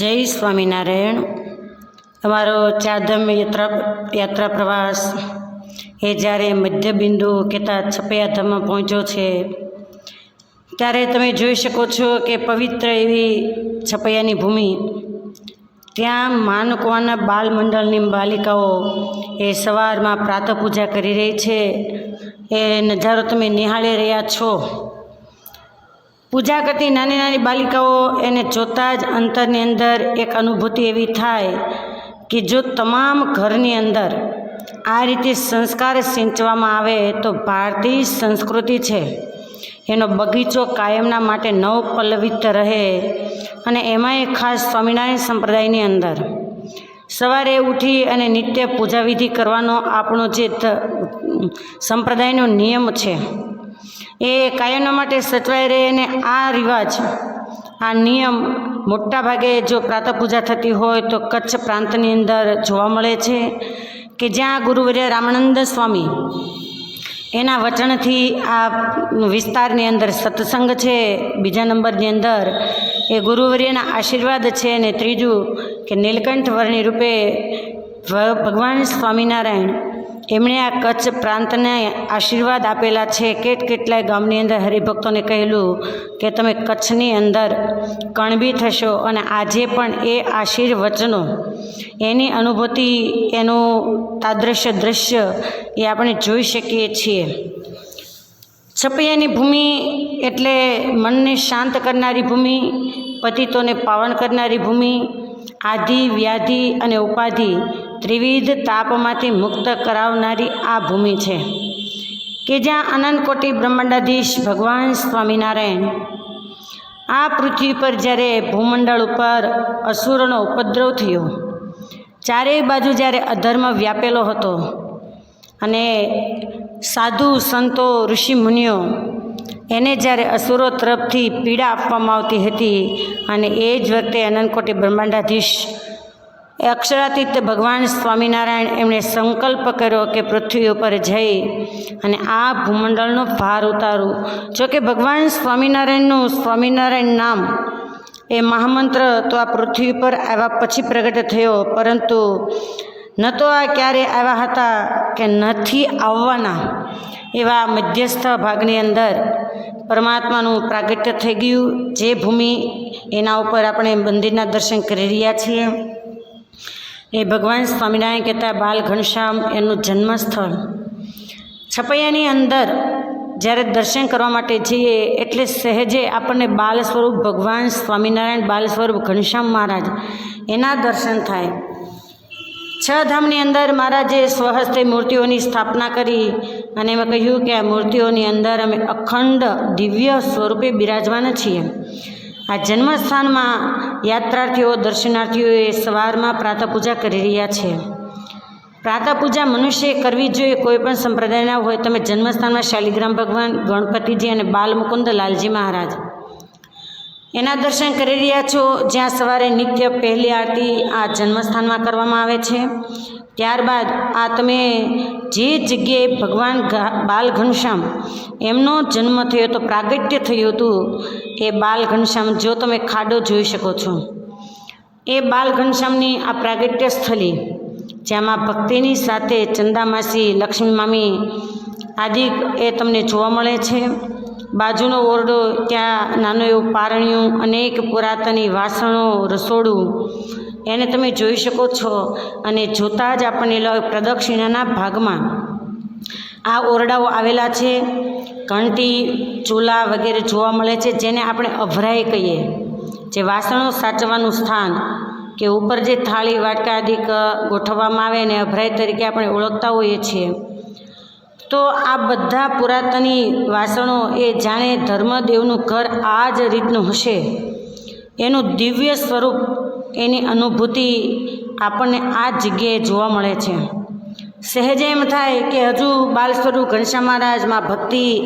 જય સ્વામિનારાયણ. અમારો ચારધામ યાત્રા યાત્રા પ્રવાસ એ જ્યારે મધ્યબિંદુ કહેતા છપૈયાધામમાં પહોંચ્યો છે, ત્યારે તમે જોઈ શકો છો કે પવિત્ર એવી છપૈયાની ભૂમિ, ત્યાં માનકવાના બાલ મંડળની બાલિકાઓ એ સવારમાં પ્રાતઃ પૂજા કરી રહી છે, એ નજારો તમે નિહાળી રહ્યા છો. પૂજા કરતી નાની નાની બાલિકાઓ એને જોતાં જ અંતરની અંદર એક અનુભૂતિ એવી થાય કે જો તમામ ઘરની અંદર આ રીતે સંસ્કાર સિંચવામાં આવે તો ભારતીય સંસ્કૃતિ છે. એનો બગીચો કાયમના માટે નવ પલ્લવિત રહે અને એમાંય ખાસ સ્વામિનારાયણ સંપ્રદાયની અંદર. સવારે ઉઠી અને નિત્ય પૂજા વિધિ કરવાનો આપણો જે સંપ્રદાયનો નિયમ છે. એ કાયમના માટે સચવાઈ રહે અને આ રિવાજ, આ નિયમ મોટા ભાગે જો પ્રાતઃ પૂજા થતી હોય તો કચ્છ પ્રાંતની અંદર જોવા મળે છે કે જ્યાં ગુરુવર્ય રામાનંદ સ્વામી એના વચનથી આ વિસ્તારની અંદર સત્સંગ છે, બીજા નંબરની અંદર એ ગુરુવર્યના આશીર્વાદ છે અને ત્રીજું કે નીલકંઠ વર્ણી રૂપે ભગવાન સ્વામિનારાયણ એમણે આ કચ્છ પ્રાંતને આશીર્વાદ આપેલા છે. કેટ કેટલાય ગામની અંદર હરિભક્તોને કહેલું કે તમે કચ્છની અંદર કણબી થશો અને આજે પણ એ આશીર્વચનો એની અનુભૂતિ, એનું તાદૃશ્ય દૃશ્ય એ આપણે જોઈ શકીએ છીએ. છપૈયાની ભૂમિ એટલે મનને શાંત કરનારી ભૂમિ, પતિતોને પાવન કરનારી ભૂમિ, આધિ, વ્યાધિ અને ઉપાધિ ત્રિવિધ તાપમાંથી મુક્ત કરાવનારી આ ભૂમિ છે. કે જ્યાં અનંતકોટી બ્રહ્માંડાધીશ ભગવાન સ્વામિનારાયણ આ પૃથ્વી પર જ્યારે ભૂમંડળ ઉપર અસુરોનો ઉપદ્રવ થયો, ચારેય બાજુ જ્યારે અધર્મ વ્યાપેલો હતો અને સાધુ સંતો, ઋષિ મુનિઓ એને જ્યારે અસુરો તરફથી પીડા આપવામાં આવતી હતી અને એ જ વખતે અનંતકોટી બ્રહ્માંડાધીશ અક્ષરાતીત ભગવાન સ્વામિનારાયણ એમણે સંકલ્પ કર્યો કે પૃથ્વી ઉપર જઈ અને આ ભૂમંડળનો ભાર ઉતારું. જોકે ભગવાન સ્વામિનારાયણનું સ્વામિનારાયણ નામ એ મહામંત્ર તો આ પૃથ્વી પર આવ્યા પછી પ્રગટ થયો, પરંતુ ન તો આ ક્યારે આવ્યા હતા કે નથી આવવાના એવા મધ્યસ્થ ભાગની અંદર પરમાત્માનું પ્રાગટ્ય થઈ ગયું. જે ભૂમિ એના ઉપર આપણે મંદિરના દર્શન કરી રહ્યા છીએ. એ ભગવાન સ્વામિનારાયણ કહેતા બાલ ઘનશ્યામ એનું જન્મસ્થળ. છપૈયાની અંદર જ્યારે દર્શન કરવા માટે જઈએ એટલે સહેજે આપણને બાલ સ્વરૂપ ભગવાન સ્વામિનારાયણ, બાલ સ્વરૂપ ઘનશ્યામ મહારાજ એના દર્શન થાય. છ ધામની અંદર મહારાજે સ્વહસ્તે મૂર્તિઓની સ્થાપના કરી અને એમાં કહ્યું કે આ મૂર્તિઓની અંદર અમે અખંડ દિવ્ય સ્વરૂપે બિરાજવાના છીએ. આ જન્મસ્થાનમાં યાત્રાર્થીઓ દર્શનાર્થીઓએ સવારમાં પ્રાતઃ પૂજા કરી રહ્યા છે. પ્રાતઃ પૂજા મનુષ્યએ કરવી જોઈએ, કોઈ પણ સંપ્રદાયના હોય. તમે જન્મસ્થાનમાં શાલિગ્રામ ભગવાન, ગણપતિજી અને બાલ મુકુંદ લાલજી મહારાજ એના દર્શન કરી રહ્યા છો, જ્યાં સવારે નિત્ય પહેલી આરતી આ જન્મસ્થાનમાં કરવામાં આવે છે. ત્યારબાદ આ તમે જે જગ્યાએ ભગવાન બાલઘનશ્યામ બાલ ઘનશ્યામ એમનો જન્મ થયો તો પ્રાગટ્ય થયું હતું, એ બાલ ઘનશ્યામ જો તમે ખાડો જોઈ શકો છો. એ બાલ ઘનશ્યામની આ પ્રાગટ્ય સ્થલી જેમાં ભક્તિની સાથે ચંદામાસી લક્ષ્મી મામી આદિ એ તમને જોવા મળે છે. બાજુનો ઓરડો ત્યાં નાનું એવું પારણિયું, અનેક પુરાતની વાસણો, રસોડું. એને તમે જોઈ શકો છો અને જોતાં જ આપણને પ્રદક્ષિણાના ભાગમાં. આ ઓરડાઓ આવેલા છે, ઘંટી, ચૂલા વગેરે જોવા મળે છે, જેને આપણે અભરાઈ કહીએ. જે વાસણો સાચવવાનું સ્થાન કે ઉપર જે થાળી વાટકા આદિક ગોઠવવામાં આવે ને અભરાઈ તરીકે આપણે ઓળખતા હોઈએ છીએ. તો આ બધા પુરાતની વાસણો એ જાણે ધર્મદેવનું ઘર આ જ રીતનું હશે. એનું દિવ્ય સ્વરૂપ, એની અનુભૂતિ આપણને આ જગ્યાએ જોવા મળે છે. સહેજે એમ થાય કે હજુ બાલ સ્વરૂપ ઘનશ્યામ મહારાજમાં ભક્તિ,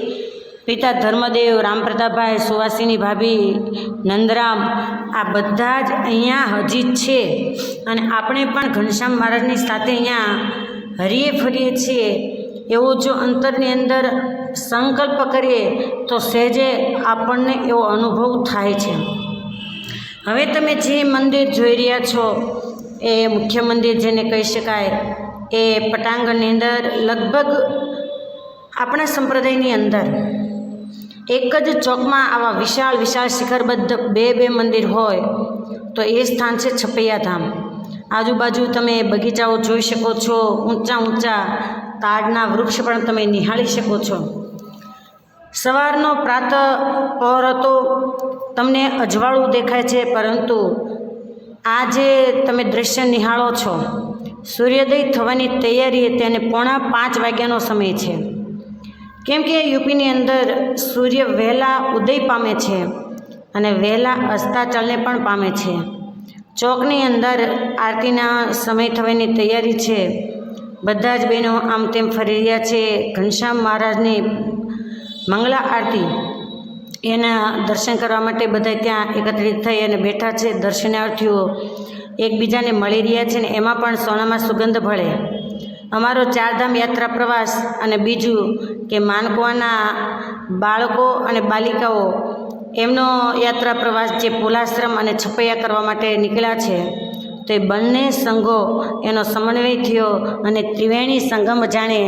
પિતા ધર્મદેવ, રામપ્રતાપભાઈ, સુવાસીની ભાભી, નંદરામ, આ બધા જ અહીંયા હજી છે. અને આપણે પણ ઘનશ્યામ મહારાજની સાથે અહીંયા હરીએ ફરીએ છીએ. એવો જો અંતરની અંદર સંકલ્પ કરીએ, તો સહેજે આપણને એવો અનુભવ થાય છે. હવે તમે જે મંદિર જોઈ રહ્યા છો, એ મુખ્ય મંદિર જેને કહી શકાય, એ પટાંગણની અંદર લગભગ આપણા સંપ્રદાયની અંદર એક જ ચોકમાં આવા વિશાળ વિશાળ શિખરબદ્ધ બે બે મંદિર હોય, તો એ સ્થાન છે છપૈયા ધામ. આજુબાજુ તમે બગીચાઓ જોઈ શકો છો, ઊંચા ઊંચા તાડના વૃક્ષ પણ તમે નિહાળી શકો છો. સવારનો પ્રાતઃ પહોર હતો તમને અજવાળું દેખાય છે, પરંતુ આ જે તમે દ્રશ્ય નિહાળો છો. સૂર્યોદય થવાની તૈયારી તેને પોણા પાંચ વાગ્યાનો સમય છે. કેમ કે યુપીની અંદર સૂર્ય વહેલા ઉદય પામે છે અને વહેલા અસ્તાચલને પણ પામે છે. ચોકની અંદર આરતીના સમય થવાની તૈયારી છે. બધા જ બહેનો આમ તેમ ફરી રહ્યા છે. ઘનશ્યામ મહારાજની મંગલા આરતી, એના દર્શન કરવા માટે બધા ત્યાં એકત્રિત થઈ અને બેઠા છે દર્શનાર્થીઓ. એકબીજાને મળી રહ્યા છે ને એમાં પણ સોનામાં સુગંધ ભળે. અમારો ચારધામ યાત્રા પ્રવાસ અને બીજું કે માનકવાના બાળકો અને બાલિકાઓ, એમનો યાત્રા પ્રવાસ જે પોલાશ્રમ અને છપૈયા કરવા માટે નીકળ્યા છે. તો બંને સંઘો એનો સમન્વય થયો અને ત્રિવેણી સંગમ જાણે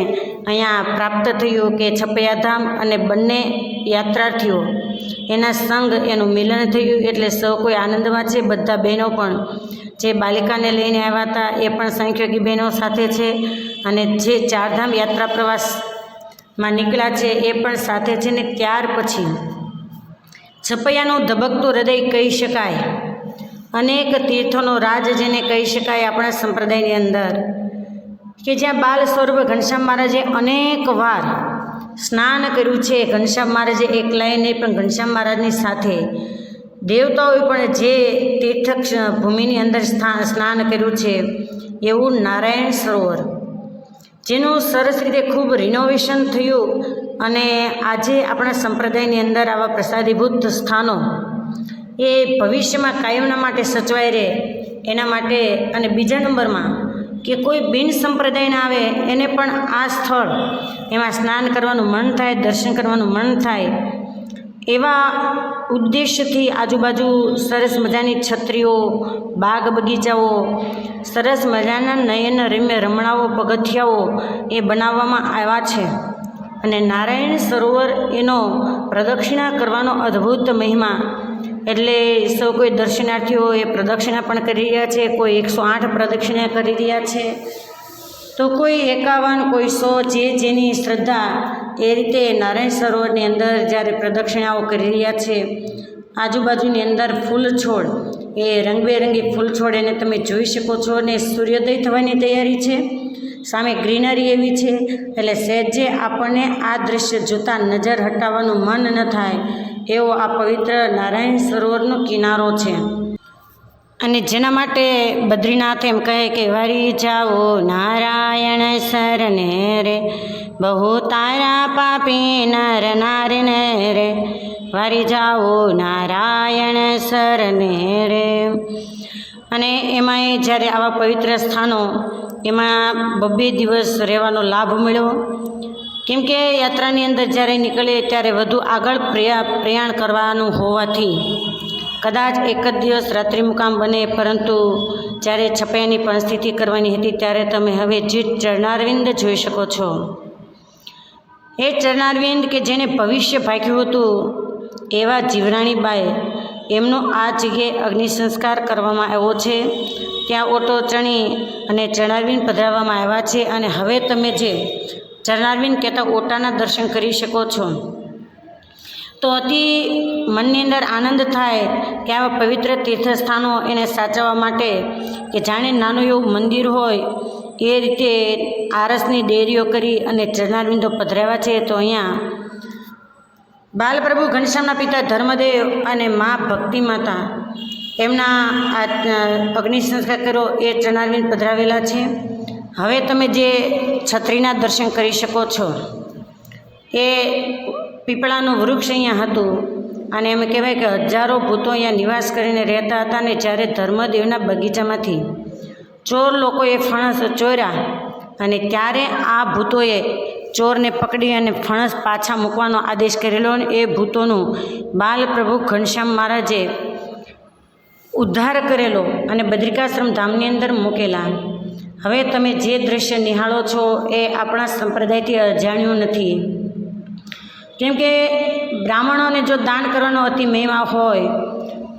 અહીંયા પ્રાપ્ત થયું કે છપૈયાધામ અને બંને યાત્રાર્થીઓ. એના સંઘ એનું મિલન થયું એટલે સૌ કોઈ આનંદમાં છે, બધા બહેનો પણ. જે બાલિકાને લઈને આવ્યા હતા એ પણ સંખ્યોગી બહેનો સાથે છે અને જે ચારધામ યાત્રા પ્રવાસમાં નીકળ્યા છે એ પણ સાથે છે ને ત્યાર પછી. છપૈયાનું ધબકતું હૃદય કહી શકાય. અનેક તીર્થોનો રાજ જેને કહી શકાય આપણા સંપ્રદાયની અંદર. કે જ્યાં બાલ સ્વરૂપ ઘનશ્યામ મહારાજે અનેક વાર સ્નાન કર્યું છે. ઘનશ્યામ મહારાજે એકલાએ નહીં પણ ઘનશ્યામ મહારાજની સાથે દેવતાઓએ પણ જે તીર્થ ભૂમિની અંદર સ્થાન સ્નાન કર્યું છે એવું નારાયણ સરોવર, જેનું સરસ રીતે ખૂબ રિનોવેશન થયું અને આજે આપણા સંપ્રદાયની અંદર આવા પ્રસાદીભૂત સ્થાનો એ ભવિષ્યમાં કાયમના માટે સચવાઈ રહે. એના માટે અને બીજા નંબરમાં કે કોઈ બિન સંપ્રદાયના આવે, એને પણ આ સ્થળ એમાં સ્નાન કરવાનું મન થાય, દર્શન કરવાનું મન થાય, એવા ઉદ્દેશ્યથી આજુબાજુ સરસ મજાની છત્રીઓ, બાગ બગીચાઓ, સરસ મજાના નયન રમ્ય રમણાઓ, પગથિયાઓ એ બનાવવામાં આવ્યા છે. અને નારાયણ સરોવર એનો પ્રદક્ષિણા કરવાનો અદ્ભુત મહિમા એટલે સૌ કોઈ દર્શનાર્થીઓ એ પ્રદક્ષિણા પણ કરી રહ્યા છે, કોઈ એકસો આઠ પ્રદક્ષિણા કરી રહ્યા છે. તો કોઈ એકાવન, કોઈ સો જે જેની શ્રદ્ધા એ રીતે નારાયણ સરોવરની અંદર જ્યારે પ્રદક્ષિણાઓ કરી રહ્યા છે, આજુબાજુની અંદર ફૂલ છોડ એ રંગબેરંગી ફૂલ છોડ એને તમે જોઈ શકો છો અને સૂર્યોદય થવાની તૈયારી છે. સામે ગ્રીનરી એવી છે, એટલે સહેજે આપણને આ દૃશ્ય જોતાં નજર હટાવવાનું મન ન થાય. એવો આ પવિત્ર નારાયણ સરોવરનો કિનારો છે. અને જેના માટે બદ્રીનાથ એમ કહે કે વરી જાઓ નારાયણ શરણે રે, બહુ તારા પાપી નર નારને રે વરી જાઓ નારાયણ શરણે રે. અને એમાંય જ્યારે આવા પવિત્ર સ્થાનો, એમાં બબ્બે દિવસ રહેવાનો લાભ મળ્યો કેમ કે યાત્રાની અંદર જ્યારે નીકળે ત્યારે વધુ આગળ પ્રયા, પ્રયાણ કરવાનું હોવાથી કદાચ એક જ દિવસ રાત્રિ મુકામ બને, પરંતુ જ્યારે છપાયાની પરિસ્થિતિ કરવાની હતી ત્યારે તમે હવે જે ચરણારવિંદ જોઈ શકો છો. એ ચરણારવિંદ કે જેને ભવિષ્ય ભાગ્યું હતું, એવા જીવરાણીબાએ એમનો આ જગ્યાએ અગ્નિ સંસ્કાર કરવામાં આવ્યો છે. ત્યાં ઓટો ચણી અને ચરણારવિંદ પધરાવવામાં આવ્યા છે અને હવે તમે જે ચરણારવિંદ કહેતા, ઓટાના દર્શન કરી શકો છો. તો અતિ મનની અંદર આનંદ થાય કે આવા પવિત્ર તીર્થસ્થાનો એને સાચવવા માટે કે જાણે નાનું એવું મંદિર હોય, એ રીતે આરસની ડેરીઓ કરી અને ચરણારવિંદો પધરાવ્યા છે, તો અહીંયા બાલપ્રભુ ઘનશ્યામના પિતા ધર્મદેવ અને મા ભક્તિ માતા એમના આ અગ્નિ સંસ્કાર કર્યો, એ ચરણારવિંદ પધરાવેલા છે. હવે તમે જે છત્રીના દર્શન કરી શકો છો, એ પીપળાનું વૃક્ષ અહીંયા હતું અને એમ કહેવાય કે હજારો ભૂતો અહીંયા નિવાસ કરીને રહેતા હતા અને જ્યારે ધર્મદેવના બગીચામાંથી ચોર લોકોએ ફણસ ચોર્યા અને ત્યારે આ ભૂતોએ ચોરને પકડી અને ફણસ પાછા મૂકવાનો આદેશ કરેલો અને એ ભૂતોનું બાલપ્રભુ ઘનશ્યામ મહારાજે ઉદ્ધાર કરેલો અને બદ્રિકાશ્રમ ધામની અંદર મૂકેલા. હવે તમે જે દ્રશ્ય નિહાળો છો એ આપણા સંપ્રદાયથી અજાણ્યું નથી. કેમ કે બ્રાહ્મણોને જો દાન કરવાનો અતિ મહિમા હોય,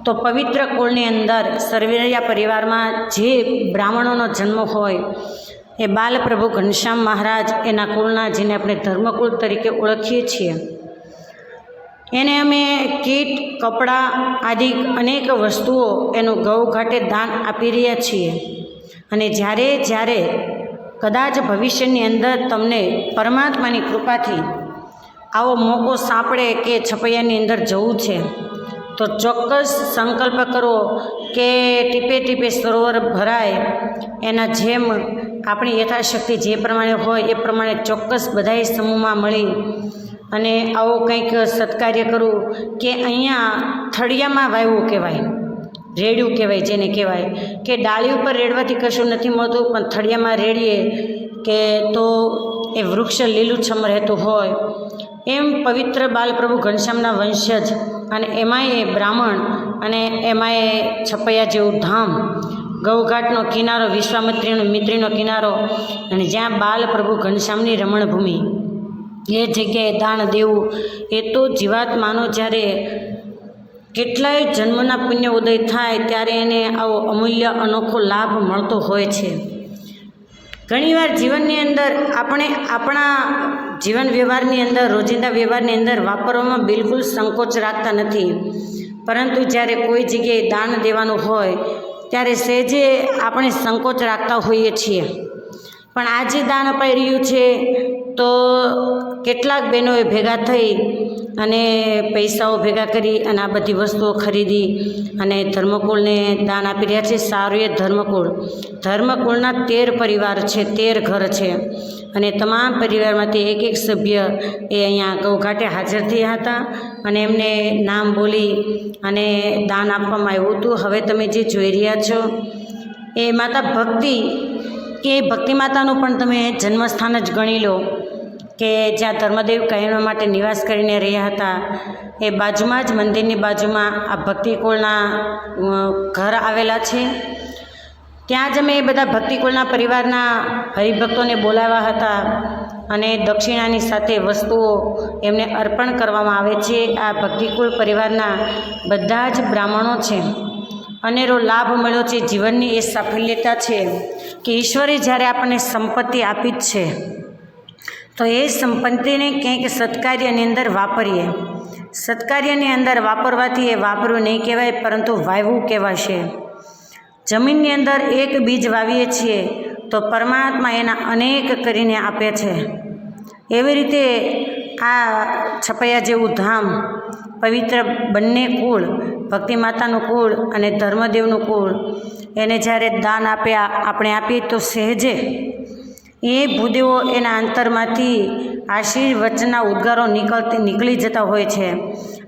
તો પવિત્ર કુળની અંદર સરવેરિયા પરિવારમાં જે બ્રાહ્મણોનો જન્મ હોય, એ બાલપ્રભુ ઘનશ્યામ મહારાજ એના કુળના જેને આપણે ધર્મકુળ તરીકે ઓળખીએ છીએ. એને અમે કીટ, કપડાં આદિ અનેક વસ્તુઓ એનું ઘઉં ઘાટે દાન આપી રહ્યા છીએ. અને જ્યારે જ્યારે કદાચ ભવિષ્યની અંદર તમને પરમાત્માની કૃપાથી આવો મોકો સાંપડે કે છપૈયાની અંદર જવું છે, તો ચોક્કસ સંકલ્પ કરો કે ટીપે ટીપે સરોવર ભરાય, એના જેમ આપણી યથાશક્તિ જે પ્રમાણે હોય એ પ્રમાણે ચોક્કસ બધાએ સમૂહમાં મળી અને આવો કંઈક સત્કાર્ય કરવું કે અહીંયા થળિયામાં વાવવું કહેવાય. રેડ્યું કહેવાય, જેને કહેવાય. કે ડાળી ઉપર રેડવાથી કશું નથી મળતું, પણ થળિયામાં રેડીએ કે તો એ વૃક્ષ લીલુંછમ રહેતું હોય. એમ પવિત્ર બાલપ્રભુ ઘનશ્યામના વંશજ અને એમાંય એ બ્રાહ્મણ અને એમાંય છપૈયા જેવું ધામ, ગૌઘાટનો કિનારો, વિશ્વામિત્રીનો મિત્રીનો કિનારો અને જ્યાં બાલપ્રભુ ઘનશ્યામની રમણભૂમિ. એ જગ્યાએ દાણ દેવું, એ તો જીવાત્માનો જ્યારે કેટલાય જન્મના પુણ્ય ઉદય થાય ત્યારે એને આવો અમૂલ્ય અનોખો લાભ મળતો હોય છે. ઘણીવાર જીવનની અંદર આપણે આપણા જીવન વ્યવહારની અંદર, રોજિંદા વ્યવહારની અંદર વાપરવામાં બિલકુલ સંકોચ રાખતા નથી. પરંતુ જ્યારે કોઈ જગ્યાએ દાન દેવાનું હોય, ત્યારે સહેજે આપણે સંકોચ રાખતા હોઈએ છીએ. પણ આજે દાન અપાઈ રહ્યું છે તો કેટલાક બહેનોએ ભેગા થઈ અને પૈસાઓ ભેગા કરી અને આ બધી વસ્તુઓ ખરીદી અને ધર્મકુળને દાન આપી રહ્યા છે. સારું એ ધર્મકુળ. ધર્મકુળના તેર પરિવાર છે, તેર ઘર છે. અને તમામ પરિવારમાંથી એક એક સભ્ય એ અહીંયા ગૌઘાટે હાજર થયા હતા અને એમને નામ બોલી અને દાન આપવામાં આવ્યું હતું. હવે તમે જે જોઈ રહ્યા છો, એ માતા ભક્તિ, કે ભક્તિ માતાનું પણ તમે જન્મસ્થાન જ ગણી લો. કે જ્યાં ધર્મદેવ કહેવા માટે નિવાસ કરીને રહ્યા હતા, એ બાજુમાં જ મંદિરની બાજુમાં આ ભક્તિકુળના ઘર આવેલા છે. ત્યાં જ અમે એ બધા ભક્તિકુળના પરિવારના હરિભક્તોને બોલાવ્યા હતા અને દક્ષિણાની સાથે વસ્તુઓ એમને અર્પણ કરવામાં આવે છે. આ ભક્તિકુળ પરિવારના બધા જ બ્રાહ્મણો છે. અનેરો લાભ મળ્યો છે. જીવનની એ સાફલ્યતા છે કે ઈશ્વરે જ્યારે આપણને સંપત્તિ આપી જ છે. તો એ સંપત્તિને ક્યાંક સત્કાર્યની અંદર વાપરીએ. સત્કાર્યની અંદર વાપરવાથી એ વાપરવું નહીં કહેવાય, પરંતુ વાવવું કહેવાશે. જમીનની અંદર એક બીજ વાવીએ છીએ, તો પરમાત્મા એના અનેક કરીને આપે છે. એવી રીતે આ છપૈયા જેવું ધામ, પવિત્ર બંને કુળ ભક્તિ માતાનું કુળ અને ધર્મદેવનું કુળ, એને જ્યારે દાન આપ્યા, આપણે આપીએ તો સહેજે એ ભૂદેવો એના અંતરમાંથી આશીર્વચના ઉદ્ગારો નીકળતી નીકળી જતા હોય છે.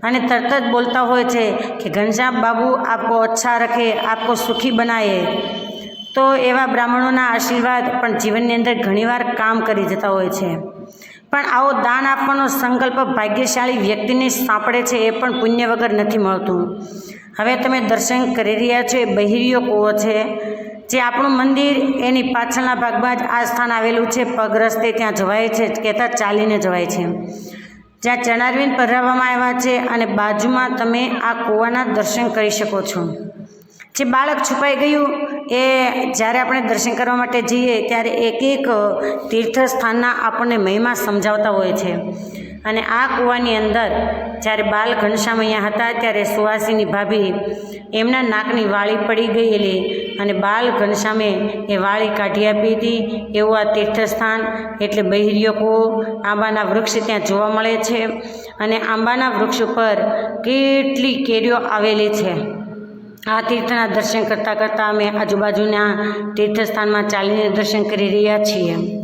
અને તરત જ બોલતા હોય છે કે, ઘનશ્યામ બાબુ, આપકો અચ્છા રખે, આપકો સુખી બનાવે તો એવા બ્રાહ્મણોના આશીર્વાદ પણ જીવનની અંદર ઘણીવાર કામ કરી જતા હોય છે. પણ આવો દાન આપવાનો સંકલ્પ ભાગ્યશાળી વ્યક્તિને સાંપડે છે એ પણ પુણ્ય વગર નથી મળતું. હવે તમે દર્શન કરી રહ્યા છો એ બહિરીયો કૂવો છે. જે આપણું મંદિર, એની પાછળના ભાગમાં જ આ સ્થાન આવેલું છે. પગ રસ્તે ત્યાં જવાય છે કહેતા ચાલીને જવાય છે. જ્યાં ચણારવીન પહેરાવવામાં આવ્યા છે અને બાજુમાં તમે આ કૂવાના દર્શન કરી શકો છો. જે બાળક છુપાઈ ગયું, એ જ્યારે આપણે દર્શન કરવા માટે જઈએ, ત્યારે એક એક તીર્થસ્થાનના આપણને મહિમા સમજાવતા હોય છે. અને આ કૂવાની અંદર જ્યારે બાલ અહીંયા હતા ત્યારે સુવાસીની ભાભી એમના નાકની વાળી પડી ગયેલી અને બાલ ઘનશ્યામે એ વાળી કાઢી આપી હતી. એવું આ તીર્થસ્થાન એટલે બહિરીયો કૂવો. આંબાના વૃક્ષ ત્યાં જોવા મળે છે અને આંબાના વૃક્ષ ઉપર કેટલી કેરીઓ આવેલી છે. આ તીર્થના દર્શન કરતાં કરતાં અમે આજુબાજુના તીર્થસ્થાનમાં ચાલીને દર્શન કરી રહ્યા છીએ.